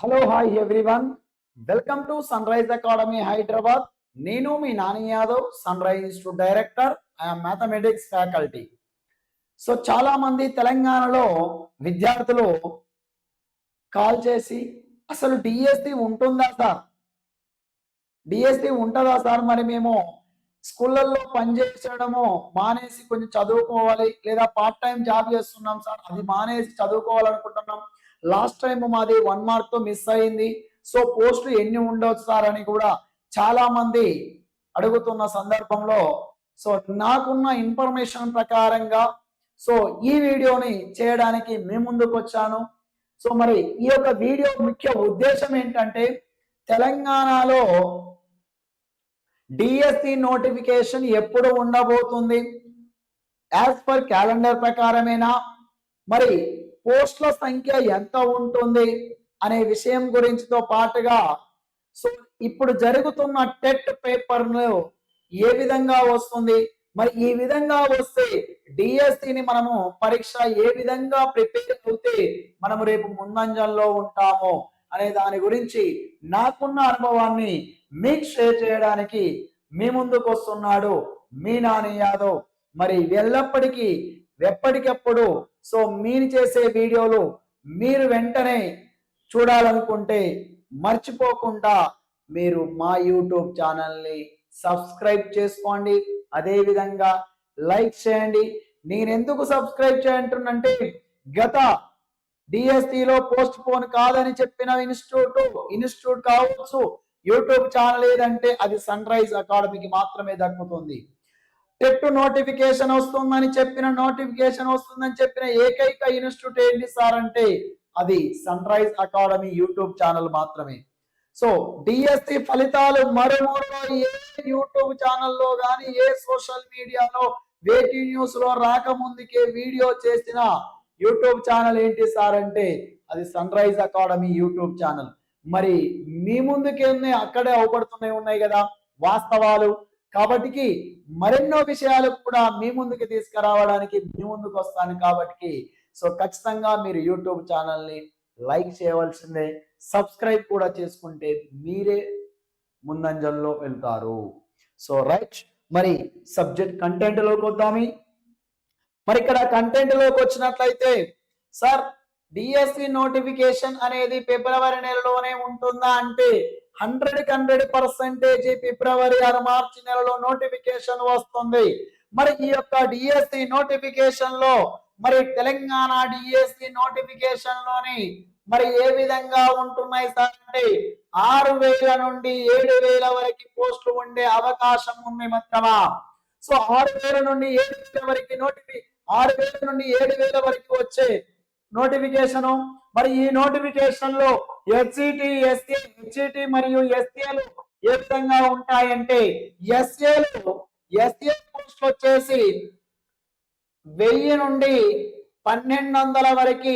Hello hi everyone welcome to Sunrise Academy Hyderabad నేను మీ Nani Yadav Sunrise Institute director I'm mathematics faculty so చాలా మంది తెలంగాణలో విద్యార్థులు call చేసి అసలు డిఎస్సి ఉంటుందా సార్? డిఎస్సి ఉంటుందా సార్? మరి మేము స్కూళ్ళల్లో పనిచేయడము మానేసి కొంచెం చదువుకోవాలి లేదా పార్ట్ టైం జాబ్ చేస్తున్నాం సార్. అది మానేసి చదువుకోవాలనుకుంటున్నాం. లాస్ట్ టైం మాది వన్ మార్క్తో మిస్ అయింది. సో పోస్టులు ఎన్ని ఉండవచ్చు సార్ అని కూడా చాలా మంది అడుగుతున్న సందర్భంలో సో నాకున్న ఇన్ఫర్మేషన్ ప్రకారంగా సో ఈ వీడియోని చేయడానికి మీ ముందుకు వచ్చాను. సో మరి ఈ యొక్క వీడియో ముఖ్య ఉద్దేశం ఏంటంటే తెలంగాణలో డిఎస్సి నోటిఫికేషన్ ఎప్పుడు ఉండబోతుంది? యాజ్ పర్ క్యాలెండర్ ప్రకారమేనా? మరి పోస్టుల సంఖ్య ఎంత ఉంటుంది అనే విషయం గురించితో పాటుగా సో ఇప్పుడు జరుగుతున్న టెట్ పేపర్ను ఏ విధంగా వస్తుంది? మరి ఈ విధంగా వస్తే డిఎస్సిని మనము పరీక్ష ఏ విధంగా ప్రిపేర్ అవుతే మనము రేపు ముందంజల్లో ఉంటామో అనే దాని గురించి నాకున్న అనుభవాన్ని మీకు షేర్ చేయడానికి మీ ముందుకు వస్తున్నాడు మీ నాని యాదవ్. మరి ఎల్లప్పటికీ ఎప్పటికప్పుడు సో మీరు చేసే వీడియోలు మీరు వెంటనే చూడాలనుకుంటే మర్చిపోకుండా మీరు మా యూట్యూబ్ ఛానల్ని సబ్స్క్రైబ్ చేసుకోండి. అదేవిధంగా లైక్ చేయండి. నేను ఎందుకు సబ్స్క్రైబ్ చేయంటున్నంటే గత డిఎస్టిలో పోస్ట్ పోన్ కాదని చెప్పిన ఇన్స్టిట్యూట్ ఇన్స్టిట్యూట్ కావచ్చు యూట్యూబ్ ఛానల్ ఏదంటే అది సన్ రైజ్ అకాడమీకి మాత్రమే దక్కుతుంది. టెట్ నోటిఫికేషన్ వస్తుందని చెప్పిన నోటిఫికేషన్ వస్తుందని చెప్పిన ఏకైక ఇన్స్టిట్యూట్ ఏంటి సార్ అంటే అది sun rise academy YouTube channel మాత్రమే. సో డిఎస్సి ఫలితాలు మరుమూరులో ఏ యూట్యూబ్ ఛానల్లో కానీ ఏ సోషల్ మీడియాలో వేటి న్యూస్లో రాకముందుకే వీడియో చేసిన యూట్యూబ్ ఛానల్ ఏంటి సార్ అంటే అది sun rise academy YouTube channel. మరి మీ ముందుకే ఉన్నాయి అక్కడే అవపడుతున్నాయి ఉన్నాయి కదా వాస్తవాలు. కాబట్టి మరెన్నో విషయాలు కూడా మీ ముందుకు తీసుకురావడానికి మీ ముందుకు వస్తాను కాబట్టి సో ఖచ్చితంగా మీరు యూట్యూబ్ ఛానల్ని లైక్ చేయవలసిందే. సబ్స్క్రైబ్ కూడా చేసుకుంటే మీరే ముందంజల్లో వెళ్తారు. సో రైట్ మరి సబ్జెక్ట్ కంటెంట్లోకి వద్దామి. మరి ఇక్కడ కంటెంట్లోకి వచ్చినట్లయితే సార్ డిఎస్సి నోటిఫికేషన్ అనేది ఫిబ్రవరి నెలలోనే ఉంటుందా అంటే హండ్రెడ్ హండ్రెడ్ పర్సెంటేజ్ ఫిబ్రవరి ఆరు మార్చి నెలలో నోటిఫికేషన్ వస్తుంది. మరి ఈ యొక్క డిఎస్సి నోటిఫికేషన్లో మరి తెలంగాణ డిఎస్సి నోటిఫికేషన్లోని మరి ఏ విధంగా ఉంటున్నాయి సార్ అంటే ఆరు వేల నుండి ఏడు వేల వరకు పోస్టులు ఉండే అవకాశం ఉంది మిత్రమా? సో ఆరు వేల నుండి ఏడు వేల వరకు నోటిఫి ఆరు వేల నుండి ఏడు వేల వరకు వచ్చే నోటిఫికేషన్. మరి ఈ నోటిఫికేషన్లో హెచ్ఈటి ఎస్ఏ హెచ్ఈటి మరియు ఎస్ఏలు ఏ విధంగా ఉంటాయంటే ఎస్ఏలు ఎస్ఏ పోస్ట్ వచ్చేసి వెయ్యి నుండి పన్నెండు వందల వరకు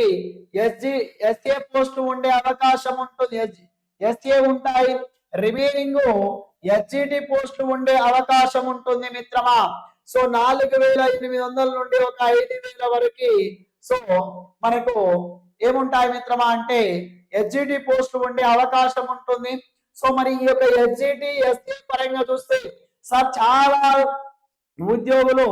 ఎస్జి ఎస్ఏ పోస్ట్ ఉండే అవకాశం ఉంటుంది. ఎస్ఏ ఉంటాయి. రిమైనింగ్ ఎస్జిటి పోస్ట్ ఉండే అవకాశం ఉంటుంది మిత్రమా. సో నాలుగు వేల ఎనిమిది వందల నుండి ఒక ఐదు వేల వరకు సో మనకు ఏముంటాయి మిత్రమా అంటే ఎస్జిటి పోస్ట్ ఉండే అవకాశం ఉంటుంది. సో మరి ఈ యొక్క ఎస్జిటి ఎస్ఏ పరంగా చూస్తే సార్ చాలా ఉద్యోగులు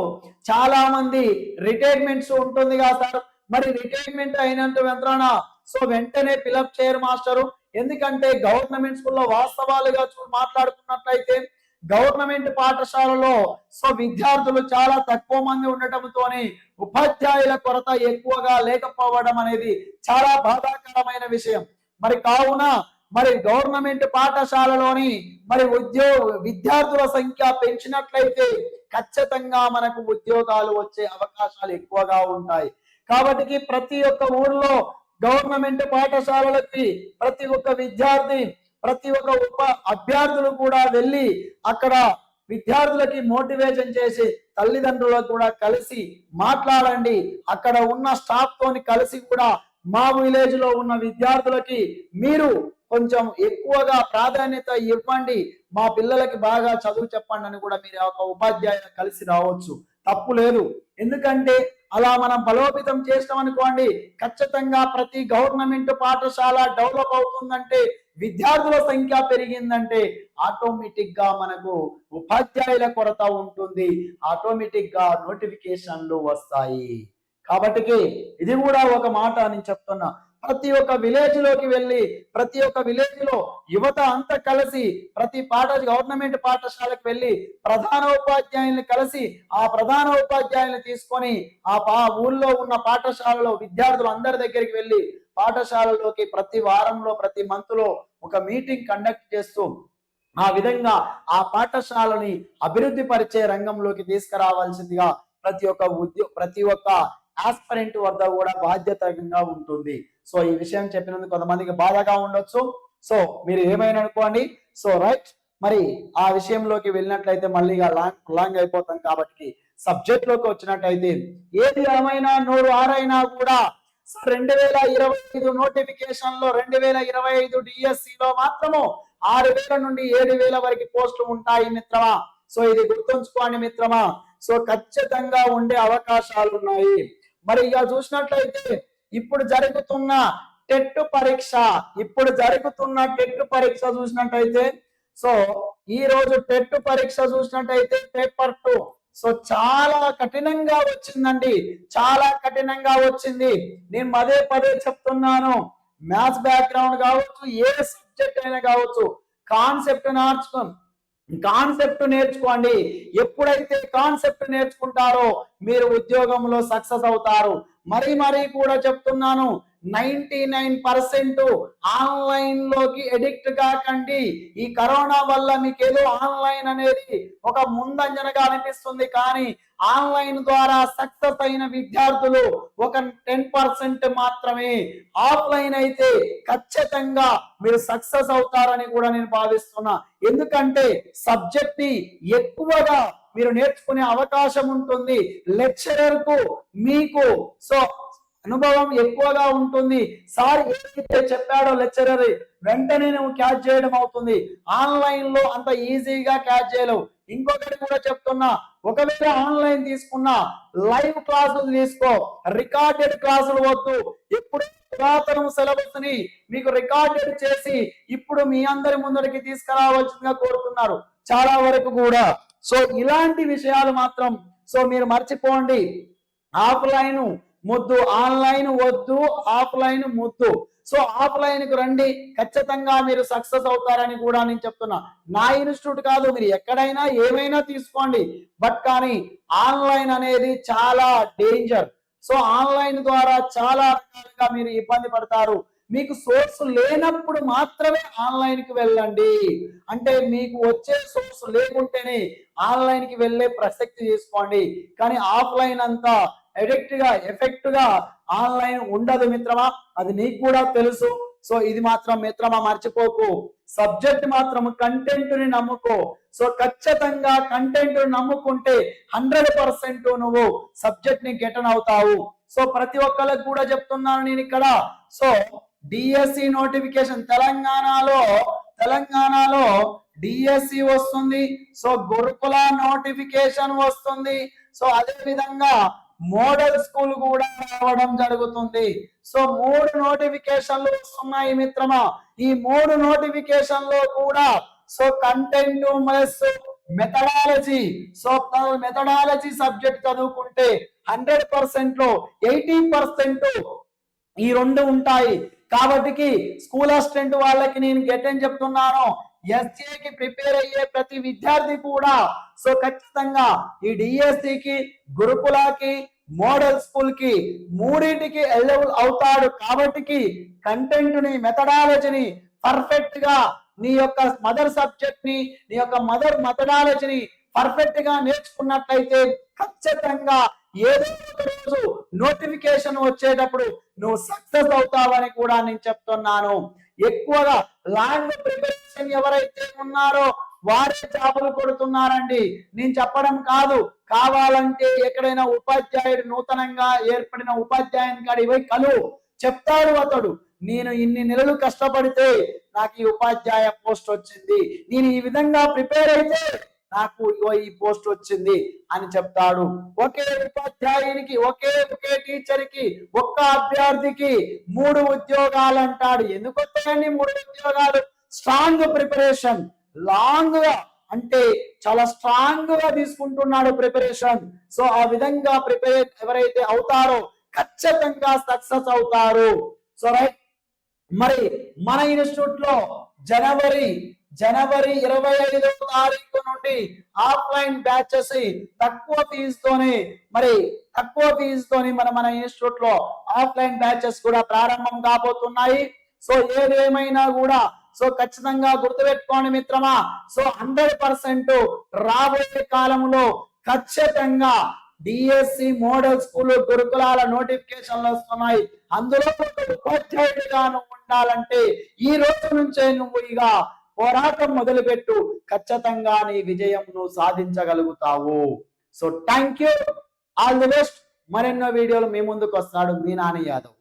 చాలా మంది రిటైర్మెంట్స్ ఉంటుంది కదా సార్. మరి రిటైర్మెంట్ అయినంత వెంటన సో వెంటనే ఫిలప్ చేయరు మాస్టరు ఎందుకంటే గవర్నమెంట్ స్కూల్లో వాస్తవాలుగా మాట్లాడుకున్నట్లయితే గవర్నమెంట్ పాఠశాలలో సో విద్యార్థులు చాలా తక్కువ మంది ఉండటంతోనే ఉపాధ్యాయుల కొరత ఎక్కువగా లేకపోవడం అనేది చాలా బాధాకరమైన విషయం. మరి కావున మరి గవర్నమెంట్ పాఠశాలలోని మరి ఉద్యోగ విద్యార్థుల సంఖ్య పెంచినట్లయితే ఖచ్చితంగా మనకు ఉద్యోగాలు వచ్చే అవకాశాలు ఎక్కువగా ఉంటాయి. కాబట్టి ప్రతి ఒక్క ఊర్లో గవర్నమెంట్ పాఠశాలలకి ప్రతి ఒక్క విద్యార్థి ప్రతి ఒక్క ఉప అభ్యర్థులు కూడా వెళ్ళి అక్కడ విద్యార్థులకి మోటివేషన్ చేసి తల్లిదండ్రులకు కూడా కలిసి మాట్లాడండి. అక్కడ ఉన్న స్టాఫ్ తోని కలిసి కూడా మా విలేజ్లో ఉన్న విద్యార్థులకి మీరు కొంచెం ఎక్కువగా ప్రాధాన్యత ఇవ్వండి. మా పిల్లలకి బాగా చదువు చెప్పండి అని కూడా మీరు ఒక ఉపాధ్యాయులు కలిసి రావచ్చు. తప్పు లేదు. ఎందుకంటే అలా మనం బలోపేతం చేసినాం అనుకోండి ఖచ్చితంగా ప్రతి గవర్నమెంట్ పాఠశాల డెవలప్ అవుతుందంటే విద్యార్థుల సంఖ్య పెరిగిందంటే ఆటోమేటిక్గా మనకు ఉపాధ్యాయుల కొరత ఉంటుంది. ఆటోమేటిక్గా నోటిఫికేషన్లు వస్తాయి. కాబట్టి ఇది కూడా ఒక మాట నేను చెప్తున్నా. ప్రతి ఒక్క విలేజ్లోకి వెళ్ళి ప్రతి ఒక్క విలేజ్లో యువత అంతా కలిసి ప్రతి పాఠ గవర్నమెంట్ పాఠశాలకు వెళ్ళి ప్రధాన ఉపాధ్యాయుల్ని కలిసి ఆ ప్రధాన ఉపాధ్యాయుల్ని తీసుకొని ఆ పా ఊళ్ళో ఉన్న పాఠశాలలో విద్యార్థులు అందరి దగ్గరికి వెళ్ళి పాఠశాలలోకి ప్రతి వారంలో ప్రతి మంత్లో ఒక మీటింగ్ కండక్ట్ చేస్తూ ఆ విధంగా ఆ పాఠశాలని అభివృద్ధి పరిచే రంగంలోకి తీసుకురావాల్సిందిగా ప్రతి ఒక్క ఉద్యో ప్రతి ఒక్క ఆస్పరెంట్ వద్ద కూడా బాధ్యతంగా ఉంటుంది. సో ఈ విషయం చెప్పినందుకు కొంతమందికి బాధగా ఉండొచ్చు. సో మీరు ఏమైనా అనుకోండి. So right. మరి ఆ విషయంలోకి వెళ్ళినట్లయితే మళ్ళీ లాంగ్ లాంగ్ అయిపోతాం కాబట్టి సబ్జెక్ట్లోకి వచ్చినట్టయితే ఏది ఏమైనా నోరు ఆరైనా కూడా రెండు వేల ఇరవై ఐదు నోటిఫికేషన్లో రెండు వేల ఇరవై ఐదు డిఎస్సి లో మాత్రము ఆరు వేల నుండి ఏడు వేల వరకు పోస్టులు ఉంటాయి మిత్రమా? సో ఇది గుర్తుంచుకోండి మిత్రమా. సో ఖచ్చితంగా ఉండే అవకాశాలు ఉన్నాయి. మరి ఇక చూసినట్లయితే ఇప్పుడు జరుగుతున్న టెట్ పరీక్ష ఇప్పుడు జరుగుతున్న టెట్ పరీక్ష చూసినట్టయితే సో ఈ రోజు టెట్ పరీక్ష చూసినట్టయితే పేపర్ టూ సో చాలా కఠినంగా వచ్చిందండి. చాలా కఠినంగా వచ్చింది. నేను పదే పదే చెప్తున్నాను. మ్యాథ్స్ బ్యాక్గ్రౌండ్ కావచ్చు ఏ సబ్జెక్ట్ అయినా కావచ్చు కాన్సెప్ట్ నేర్చుకో కాన్సెప్ట్ నేర్చుకోండి. ఎప్పుడైతే కాన్సెప్ట్ నేర్చుకుంటారో మీరు ఉద్యోగంలో సక్సెస్ అవుతారు. మరి మరీ కూడా చెప్తున్నాను. నైన్టీ నైన్ పర్సెంట్ ఆన్లైన్లోకి ఎడిక్ట్ కాకండి. ఈ కరోనా వల్ల మీకు ఏదో ఆన్లైన్ అనేది ఒక ముందంజనగా అనిపిస్తుంది. కానీ ఆన్లైన్ ద్వారా సక్సెస్ అయిన విద్యార్థులు ఒక టెన్ పర్సెంట్ మాత్రమే. ఆఫ్లైన్ అయితే ఖచ్చితంగా మీరు సక్సెస్ అవుతారని కూడా నేను భావిస్తున్నా. ఎందుకంటే సబ్జెక్ట్ని ఎక్కువగా మీరు నేర్చుకునే అవకాశం ఉంటుంది. లెక్చరర్కు మీకు సో అనుభవం ఎక్కువగా ఉంటుంది. సార్ ఏదైతే చెప్పాడో లెక్చరర్ వెంటనే నువ్వు క్యాచ్ చేయడం అవుతుంది. ఆన్లైన్లో అంత ఈజీగా క్యాచ్ చేయలేవు. ఇంకొకటి కూడా చెప్తున్నా ఒకవేళ ఆన్లైన్ తీసుకున్నా లైవ్ క్లాసులు తీసుకో. రికార్డెడ్ క్లాసులు వద్దు. ఇప్పుడు పురాతన సిలబస్ని మీకు రికార్డెడ్ చేసి ఇప్పుడు మీ అందరి ముందరికి తీసుకురావాల్సిందిగా కోరుతున్నారు. చాలా వరకు కూడా. సో ఇలాంటి విషయాలు మాత్రం సో మీరు మర్చిపోండి. ఆఫ్లైన్ ముద్దు. ఆన్లైన్ వద్దు ఆఫ్లైన్ ముద్దు. సో ఆఫ్లైన్కు రండి. ఖచ్చితంగా మీరు సక్సెస్ అవుతారని కూడా నేను చెప్తున్నా. నా ఇన్స్టిట్యూట్ కాదు మీరు ఎక్కడైనా ఏమైనా తీసుకోండి. బట్ కానీ ఆన్లైన్ అనేది చాలా డేంజర్. సో ఆన్లైన్ ద్వారా చాలా రకాలుగా మీరు ఇబ్బంది పడతారు. మీకు సోర్స్ లేనప్పుడు మాత్రమే ఆన్లైన్కి వెళ్ళండి. అంటే మీకు వచ్చే సోర్స్ లేకుంటేనే ఆన్లైన్కి వెళ్ళే ప్రసక్తి చేసుకోండి. కానీ ఆఫ్లైన్ అంతా ఎడిక్ట్గా ఎఫెక్ట్గా ఆన్లైన్ ఉండదు మిత్రమా? అది నీకు కూడా తెలుసు. సో ఇది మాత్రం మిత్రమా మర్చిపోకు. సబ్జెక్ట్ మాత్రం కంటెంట్ని నమ్ముకో. సో ఖచ్చితంగా కంటెంట్ నమ్ముకుంటే హండ్రెడ్ పర్సెంట్ నువ్వు సబ్జెక్ట్ని గెటన్ అవుతావు. సో ప్రతి ఒక్కరికి కూడా చెప్తున్నాను నేను ఇక్కడ. సో డిఎస్సి నోటిఫికేషన్ తెలంగాణలో తెలంగాణలో డిఎస్సి వస్తుంది. సో గురుకుల నోటిఫికేషన్ వస్తుంది. సో అదే విధంగా మోడల్ స్కూల్ కూడా రావడం జరుగుతుంది. సో మూడు నోటిఫికేషన్లు వస్తున్నాయి మిత్రమా? ఈ మూడు నోటిఫికేషన్లో కూడా so content plus methodology so methodology subject చదువుకుంటే హండ్రెడ్ పర్సెంట్లో ఎయిటీ పర్సెంట్ ఈ రెండు ఉంటాయి. కాబట్టి స్కూల్ అసిస్టెంట్ వాళ్ళకి నేను గెట్ చెప్తున్నాను. SGA ప్రిపేర్ అయ్యే ప్రతి విద్యార్థి కూడా సో ఖచ్చితంగా ఈ డిఎస్సికి గురుకులకి మోడల్ స్కూల్కి మూడింటికి ఎలిజిబుల్ అవుతాడు కాబట్టి కంటెంట్ని మెథడాలజీని పర్ఫెక్ట్గా నీ యొక్క మదర్ సబ్జెక్ట్ని నీ యొక్క మదర్ మెథడాలజీని పర్ఫెక్ట్గా నేర్చుకున్నట్లయితే ఖచ్చితంగా ఏదో ఒక రోజు నోటిఫికేషన్ వచ్చేటప్పుడు నువ్వు సక్సెస్ అవుతావని కూడా నేను చెప్తున్నాను. ఎక్కువగా లాంగ్ ప్రిపరేషన్ ఎవరైతే ఉన్నారో వారే చేపలు కొడుతున్నారండి. నేను చెప్పడం కాదు. కావాలంటే ఎక్కడైనా ఉపాధ్యాయుడు నూతనంగా ఏర్పడిన ఉపాధ్యాయుని కాడి పోయి కలు. చెప్తాడు అతడు. నేను ఇన్ని నెలలు కష్టపడితే నాకు ఈ ఉపాధ్యాయ పోస్ట్ వచ్చింది. నేను ఈ విధంగా ప్రిపేర్ అయితే నాకు ఈ పోస్ట్ వచ్చింది అని చెప్తాడు. ఒకే ఉపాధ్యాయునికి ఒకే ఒకే టీచర్కి ఒక్క అభ్యర్థికి మూడు ఉద్యోగాలు అంటాడు ఎందుకు వస్తాయండి మూడు ఉద్యోగాలు? Strong preparation. లాంగ్గా అంటే చాలా స్ట్రాంగ్గా తీసుకుంటున్నాడు ప్రిపరేషన్. సో ఆ విధంగా ప్రిపేర్ ఎవరైతే అవుతారో ఖచ్చితంగా సక్సెస్ అవుతారు. So right. మరి మన ఇన్స్టిట్యూట్లో జనవరి జనవరి ఇరవై ఐదవ తారీఖు నుండి ఆఫ్లైన్ బ్యాచెస్ తక్కువ ఫీజుతోని మరి తక్కువ ఫీజుతోని మన మన ఇన్స్టిట్యూట్లో ఆఫ్లైన్ బ్యాచెస్ కూడా ప్రారంభం కాబోతున్నాయి. సో ఏదేమైనా కూడా సో ఖచ్చితంగా గుర్తుపెట్టుకోండి మిత్రమా. సో హండ్రెడ్ పర్సెంట్ రాబోయే కాలంలో ఖచ్చితంగా డిఎస్సి మోడల్ స్కూల్ గురుకులాల నోటిఫికేషన్లు వస్తున్నాయి. అందులో ఉపాధ్యాయుడిగా నువ్వు ఉండాలంటే ఈ రోజు నుంచే నువ్వు ఇక పోరాటం మొదలుపెట్టు. ఖచ్చితంగా నీ విజయం నువ్వు సాధించగలుగుతావు. So thank you. All the best. మరెన్నో వీడియోలు మీ ముందుకు వస్తాడు మీ నాని యాదవ్.